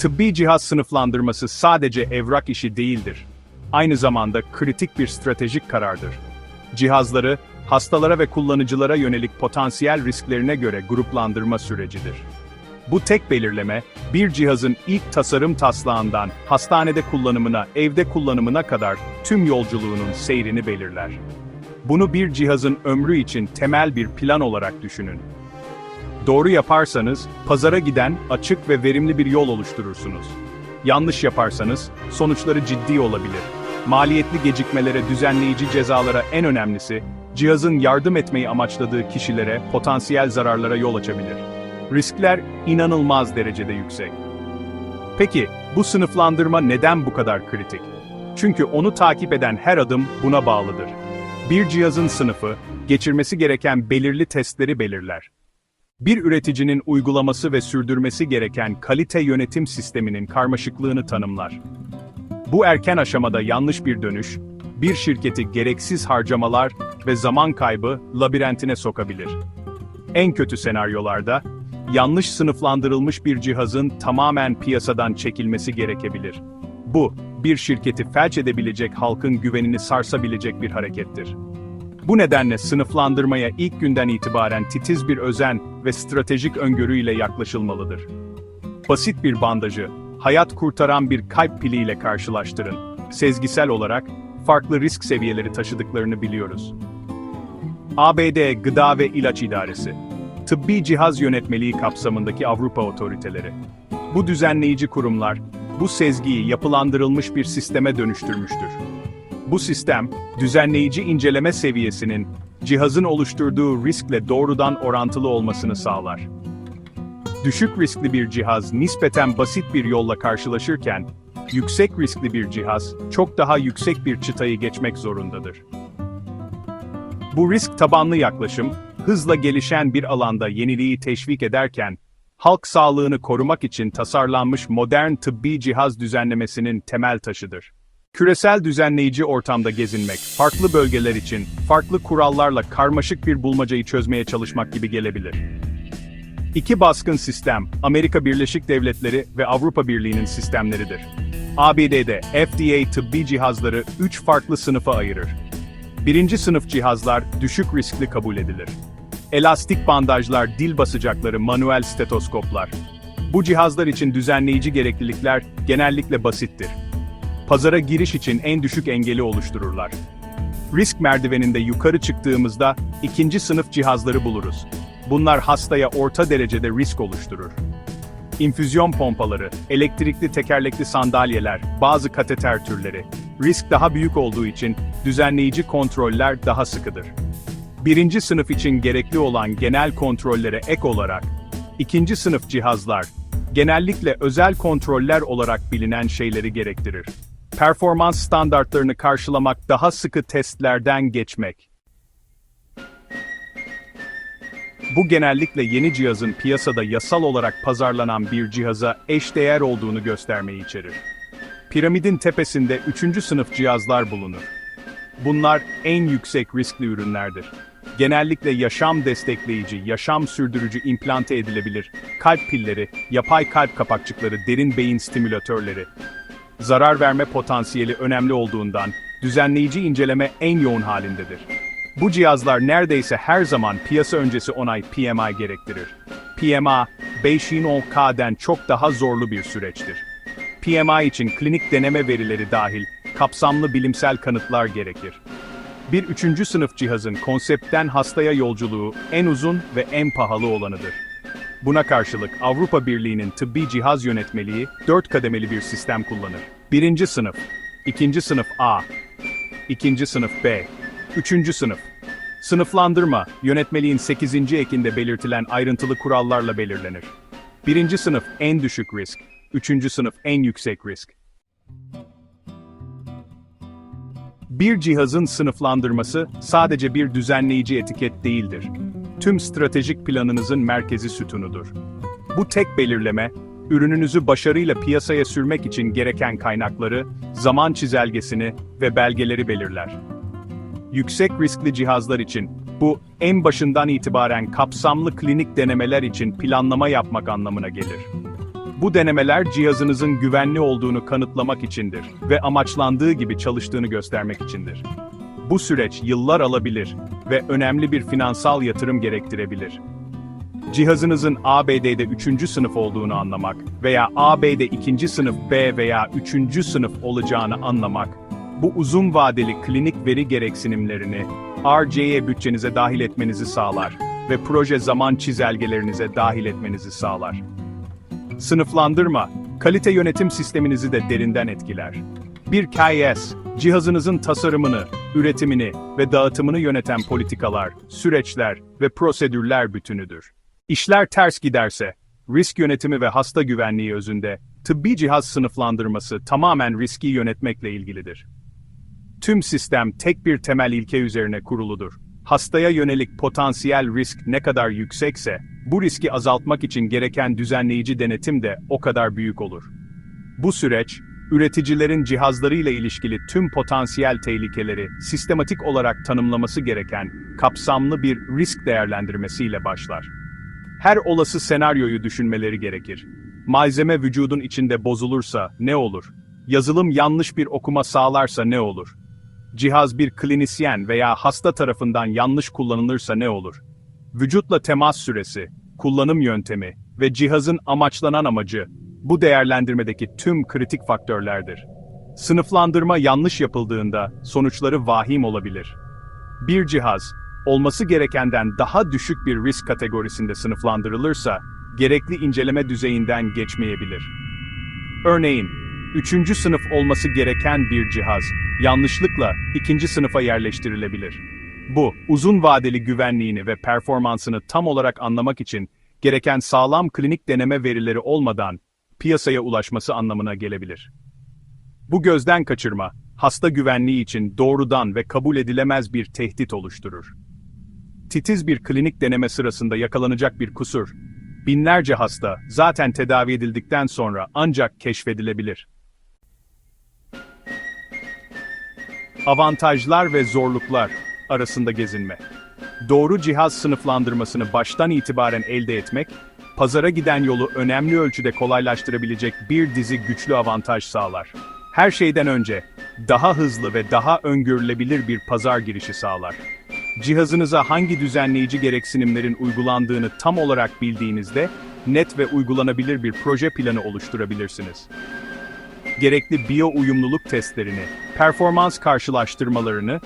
Tıbbi cihaz sınıflandırması sadece evrak işi değildir. Aynı zamanda kritik bir stratejik karardır. Cihazları, hastalara ve kullanıcılara yönelik potansiyel risklerine göre gruplandırma sürecidir. Bu tek belirleme, bir cihazın ilk tasarım taslağından hastanede kullanımına, evde kullanımına kadar tüm yolculuğunun seyrini belirler. Bunu bir cihazın ömrü için temel bir plan olarak düşünün. Doğru yaparsanız, pazara giden, açık ve verimli bir yol oluşturursunuz. Yanlış yaparsanız, sonuçları ciddi olabilir. Maliyetli gecikmelere, düzenleyici cezalara en önemlisi, cihazın yardım etmeyi amaçladığı kişilere potansiyel zararlara yol açabilir. Riskler inanılmaz derecede yüksek. Peki, bu sınıflandırma neden bu kadar kritik? Çünkü onu takip eden her adım buna bağlıdır. Bir cihazın sınıfı, geçirmesi gereken belirli testleri belirler. Bir üreticinin uygulaması ve sürdürmesi gereken kalite yönetim sisteminin karmaşıklığını tanımlar. Bu erken aşamada yanlış bir dönüş, bir şirketi gereksiz harcamalar ve zaman kaybı labirentine sokabilir. En kötü senaryolarda, yanlış sınıflandırılmış bir cihazın tamamen piyasadan çekilmesi gerekebilir. Bu, bir şirketi felç edebilecek halkın güvenini sarsabilecek bir harekettir. Bu nedenle sınıflandırmaya ilk günden itibaren titiz bir özen ve stratejik öngörüyle yaklaşılmalıdır. Basit bir bandajı, hayat kurtaran bir kalp piliyle karşılaştırın. Sezgisel olarak, farklı risk seviyeleri taşıdıklarını biliyoruz. ABD Gıda ve İlaç İdaresi Tıbbi Cihaz Yönetmeliği kapsamındaki Avrupa otoriteleri. Bu düzenleyici kurumlar, bu sezgiyi yapılandırılmış bir sisteme dönüştürmüştür. Bu sistem, düzenleyici inceleme seviyesinin, cihazın oluşturduğu riskle doğrudan orantılı olmasını sağlar. Düşük riskli bir cihaz nispeten basit bir yolla karşılaşırken, yüksek riskli bir cihaz çok daha yüksek bir çıtayı geçmek zorundadır. Bu risk tabanlı yaklaşım, hızla gelişen bir alanda yeniliği teşvik ederken, halk sağlığını korumak için tasarlanmış modern tıbbi cihaz düzenlemesinin temel taşıdır. Küresel düzenleyici ortamda gezinmek, farklı bölgeler için, farklı kurallarla karmaşık bir bulmacayı çözmeye çalışmak gibi gelebilir. İki baskın sistem, Amerika Birleşik Devletleri ve Avrupa Birliği'nin sistemleridir. ABD'de FDA tıbbi cihazları üç farklı sınıfa ayırır. Birinci sınıf cihazlar düşük riskli kabul edilir. Elastik bandajlar, dil basacakları, manuel stetoskoplar. Bu cihazlar için düzenleyici gereklilikler genellikle basittir. Pazara giriş için en düşük engeli oluştururlar. Risk merdiveninde yukarı çıktığımızda ikinci sınıf cihazları buluruz. Bunlar hastaya orta derecede risk oluşturur. İnfüzyon pompaları, elektrikli tekerlekli sandalyeler, bazı kateter türleri. Risk daha büyük olduğu için düzenleyici kontroller daha sıkıdır. Birinci sınıf için gerekli olan genel kontrollere ek olarak, ikinci sınıf cihazlar, genellikle özel kontroller olarak bilinen şeyleri gerektirir. Performans standartlarını karşılamak daha sıkı testlerden geçmek. Bu genellikle yeni cihazın piyasada yasal olarak pazarlanan bir cihaza eşdeğer olduğunu göstermeyi içerir. Piramidin tepesinde üçüncü sınıf cihazlar bulunur. Bunlar en yüksek riskli ürünlerdir. Genellikle yaşam destekleyici, yaşam sürdürücü implante edilebilir, kalp pilleri, yapay kalp kapakçıkları, derin beyin stimülatörleri. Zarar verme potansiyeli önemli olduğundan, düzenleyici inceleme en yoğun halindedir. Bu cihazlar neredeyse her zaman piyasa öncesi onay PMI gerektirir. PMA, 510K'den çok daha zorlu bir süreçtir. PMI için klinik deneme verileri dahil, kapsamlı bilimsel kanıtlar gerekir. Bir üçüncü sınıf cihazın konseptten hastaya yolculuğu en uzun ve en pahalı olanıdır. Buna karşılık Avrupa Birliği'nin tıbbi cihaz yönetmeliği dört kademeli bir sistem kullanır. Birinci sınıf, ikinci sınıf A, ikinci sınıf B, üçüncü sınıf. Sınıflandırma, yönetmeliğin 8. ekinde belirtilen ayrıntılı kurallarla belirlenir. Birinci sınıf en düşük risk, üçüncü sınıf en yüksek risk. Bir cihazın sınıflandırması sadece bir düzenleyici etiket değildir. Tüm stratejik planınızın merkezi sütunudur. Bu tek belirleme, ürününüzü başarıyla piyasaya sürmek için gereken kaynakları, zaman çizelgesini ve belgeleri belirler. Yüksek riskli cihazlar için bu en başından itibaren kapsamlı klinik denemeler için planlama yapmak anlamına gelir. Bu denemeler cihazınızın güvenli olduğunu kanıtlamak içindir ve amaçlandığı gibi çalıştığını göstermek içindir. Bu süreç yıllar alabilir ve önemli bir finansal yatırım gerektirebilir. Cihazınızın ABD'de 3. sınıf olduğunu anlamak veya AB'de 2. sınıf B veya 3. sınıf olacağını anlamak, bu uzun vadeli klinik veri gereksinimlerini RCE bütçenize dahil etmenizi sağlar ve proje zaman çizelgelerinize dahil etmenizi sağlar. Sınıflandırma, kalite yönetim sisteminizi de derinden etkiler. Bir KS, cihazınızın tasarımını, üretimini ve dağıtımını yöneten politikalar, süreçler ve prosedürler bütünüdür. İşler ters giderse, risk yönetimi ve hasta güvenliği özünde, tıbbi cihaz sınıflandırması tamamen riski yönetmekle ilgilidir. Tüm sistem tek bir temel ilke üzerine kuruludur. Hastaya yönelik potansiyel risk ne kadar yüksekse, bu riski azaltmak için gereken düzenleyici denetim de o kadar büyük olur. Bu süreç, üreticilerin cihazlarıyla ilişkili tüm potansiyel tehlikeleri sistematik olarak tanımlaması gereken kapsamlı bir risk değerlendirmesiyle başlar. Her olası senaryoyu düşünmeleri gerekir. Malzeme vücudun içinde bozulursa ne olur? Yazılım yanlış bir okuma sağlarsa ne olur? Cihaz bir klinisyen veya hasta tarafından yanlış kullanılırsa ne olur? Vücutla temas süresi, kullanım yöntemi ve cihazın amaçlanan amacı bu değerlendirmedeki tüm kritik faktörlerdir. Sınıflandırma yanlış yapıldığında sonuçları vahim olabilir. Bir cihaz, olması gerekenden daha düşük bir risk kategorisinde sınıflandırılırsa, gerekli inceleme düzeyinden geçmeyebilir. Örneğin, üçüncü sınıf olması gereken bir cihaz, yanlışlıkla ikinci sınıfa yerleştirilebilir. Bu, uzun vadeli güvenliğini ve performansını tam olarak anlamak için, gereken sağlam klinik deneme verileri olmadan, piyasaya ulaşması anlamına gelebilir. Bu gözden kaçırma, hasta güvenliği için doğrudan ve kabul edilemez bir tehdit oluşturur. Titiz bir klinik deneme sırasında yakalanacak bir kusur, binlerce hasta zaten tedavi edildikten sonra ancak keşfedilebilir. Avantajlar ve zorluklar arasında gezinme. Doğru cihaz sınıflandırmasını baştan itibaren elde etmek, pazara giden yolu önemli ölçüde kolaylaştırabilecek bir dizi güçlü avantaj sağlar. Her şeyden önce, daha hızlı ve daha öngörülebilir bir pazar girişi sağlar. Cihazınıza hangi düzenleyici gereksinimlerin uygulandığını tam olarak bildiğinizde, net ve uygulanabilir bir proje planı oluşturabilirsiniz. Gerekli biyo uyumluluk testlerini, performans karşılaştırmalarını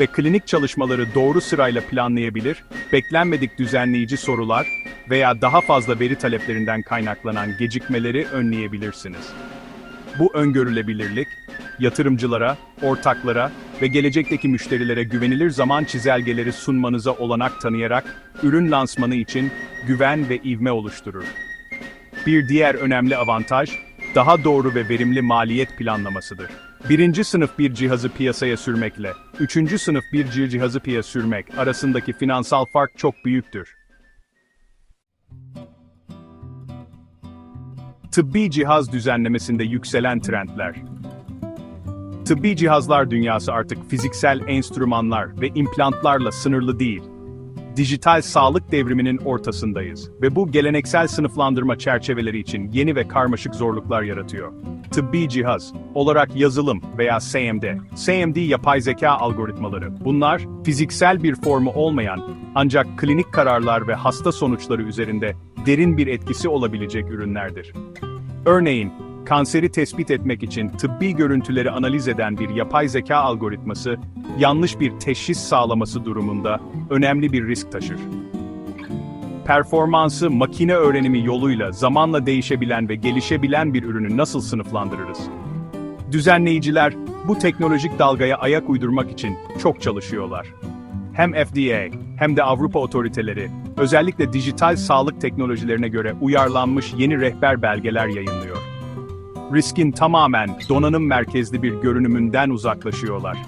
ve klinik çalışmaları doğru sırayla planlayabilir, beklenmedik düzenleyici sorular veya daha fazla veri taleplerinden kaynaklanan gecikmeleri önleyebilirsiniz. Bu öngörülebilirlik, yatırımcılara, ortaklara ve gelecekteki müşterilere güvenilir zaman çizelgeleri sunmanıza olanak tanıyarak, ürün lansmanı için güven ve ivme oluşturur. Bir diğer önemli avantaj, daha doğru ve verimli maliyet planlamasıdır. Birinci sınıf bir cihazı piyasaya sürmekle, üçüncü sınıf bir cihazı piyasaya sürmek arasındaki finansal fark çok büyüktür. Tıbbi cihaz düzenlemesinde yükselen trendler. Tıbbi cihazlar dünyası artık fiziksel enstrümanlar ve implantlarla sınırlı değil. Dijital sağlık devriminin ortasındayız ve bu geleneksel sınıflandırma çerçeveleri için yeni ve karmaşık zorluklar yaratıyor. Tıbbi cihaz olarak yazılım veya SMD, SMD yapay zeka algoritmaları. Bunlar fiziksel bir formu olmayan ancak klinik kararlar ve hasta sonuçları üzerinde derin bir etkisi olabilecek ürünlerdir. Örneğin, kanseri tespit etmek için tıbbi görüntüleri analiz eden bir yapay zeka algoritması, yanlış bir teşhis sağlaması durumunda önemli bir risk taşır. Performansı makine öğrenimi yoluyla zamanla değişebilen ve gelişebilen bir ürünü nasıl sınıflandırırız? Düzenleyiciler bu teknolojik dalgaya ayak uydurmak için çok çalışıyorlar. Hem FDA hem de Avrupa otoriteleri özellikle dijital sağlık teknolojilerine göre uyarlanmış yeni rehber belgeler yayınlıyor. Riskin tamamen donanım merkezli bir görünümünden uzaklaşıyorlar.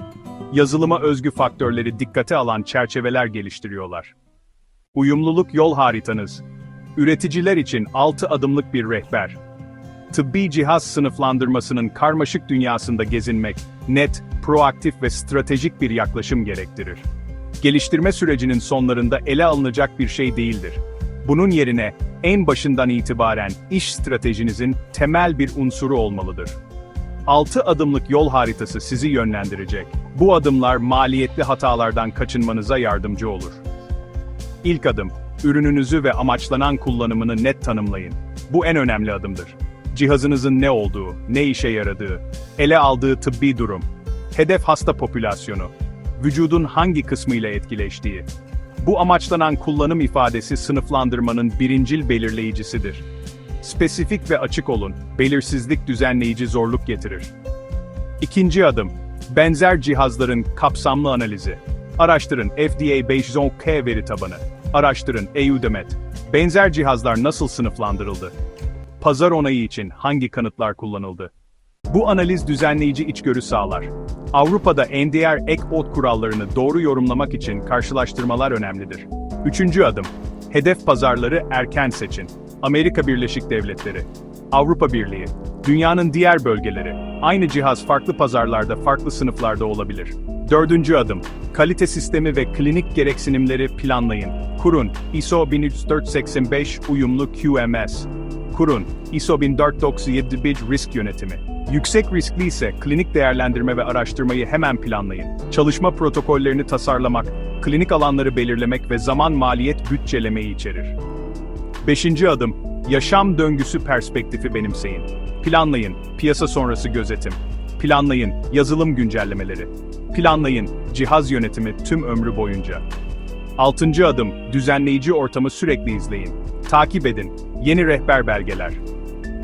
Yazılıma özgü faktörleri dikkate alan çerçeveler geliştiriyorlar. Uyumluluk yol haritanız. Üreticiler için 6 adımlık bir rehber. Tıbbi cihaz sınıflandırmasının karmaşık dünyasında gezinmek, net, proaktif ve stratejik bir yaklaşım gerektirir. Geliştirme sürecinin sonlarında ele alınacak bir şey değildir. Bunun yerine en başından itibaren iş stratejinizin temel bir unsuru olmalıdır. 6 adımlık yol haritası sizi yönlendirecek. Bu adımlar maliyetli hatalardan kaçınmanıza yardımcı olur. İlk adım, ürününüzü ve amaçlanan kullanımını net tanımlayın. Bu en önemli adımdır. Cihazınızın ne olduğu, ne işe yaradığı, ele aldığı tıbbi durum, hedef hasta popülasyonu, vücudun hangi kısmıyla etkileştiği. Bu amaçlanan kullanım ifadesi sınıflandırmanın birincil belirleyicisidir. Spesifik ve açık olun, belirsizlik düzenleyici zorluk getirir. İkinci adım, benzer cihazların kapsamlı analizi. Araştırın FDA 510K veri tabanı. Araştırın EUDEMET. Benzer cihazlar nasıl sınıflandırıldı? Pazar onayı için hangi kanıtlar kullanıldı? Bu analiz düzenleyici içgörü sağlar. Avrupa'da NDR ek ot kurallarını doğru yorumlamak için karşılaştırmalar önemlidir. Üçüncü adım, hedef pazarları erken seçin. Amerika Birleşik Devletleri, Avrupa Birliği, dünyanın diğer bölgeleri, aynı cihaz farklı pazarlarda farklı sınıflarda olabilir. Dördüncü adım, kalite sistemi ve klinik gereksinimleri planlayın. Kurun, ISO 13485 uyumlu QMS. Kurun, ISO 1497 risk yönetimi. Yüksek riskli ise klinik değerlendirme ve araştırmayı hemen planlayın. Çalışma protokollerini tasarlamak, klinik alanları belirlemek ve zaman maliyet bütçelemeyi içerir. Beşinci adım, yaşam döngüsü perspektifi benimseyin. Planlayın, piyasa sonrası gözetim. Planlayın, yazılım güncellemeleri. Planlayın, cihaz yönetimi tüm ömrü boyunca. Altıncı adım, düzenleyici ortamı sürekli izleyin. Takip edin, yeni rehber belgeler.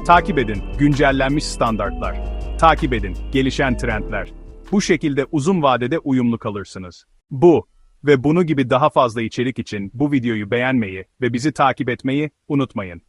Takip edin, güncellenmiş standartlar. Takip edin, gelişen trendler. Bu şekilde uzun vadede uyumlu kalırsınız. Bu ve bunu gibi daha fazla içerik için bu videoyu beğenmeyi ve bizi takip etmeyi unutmayın.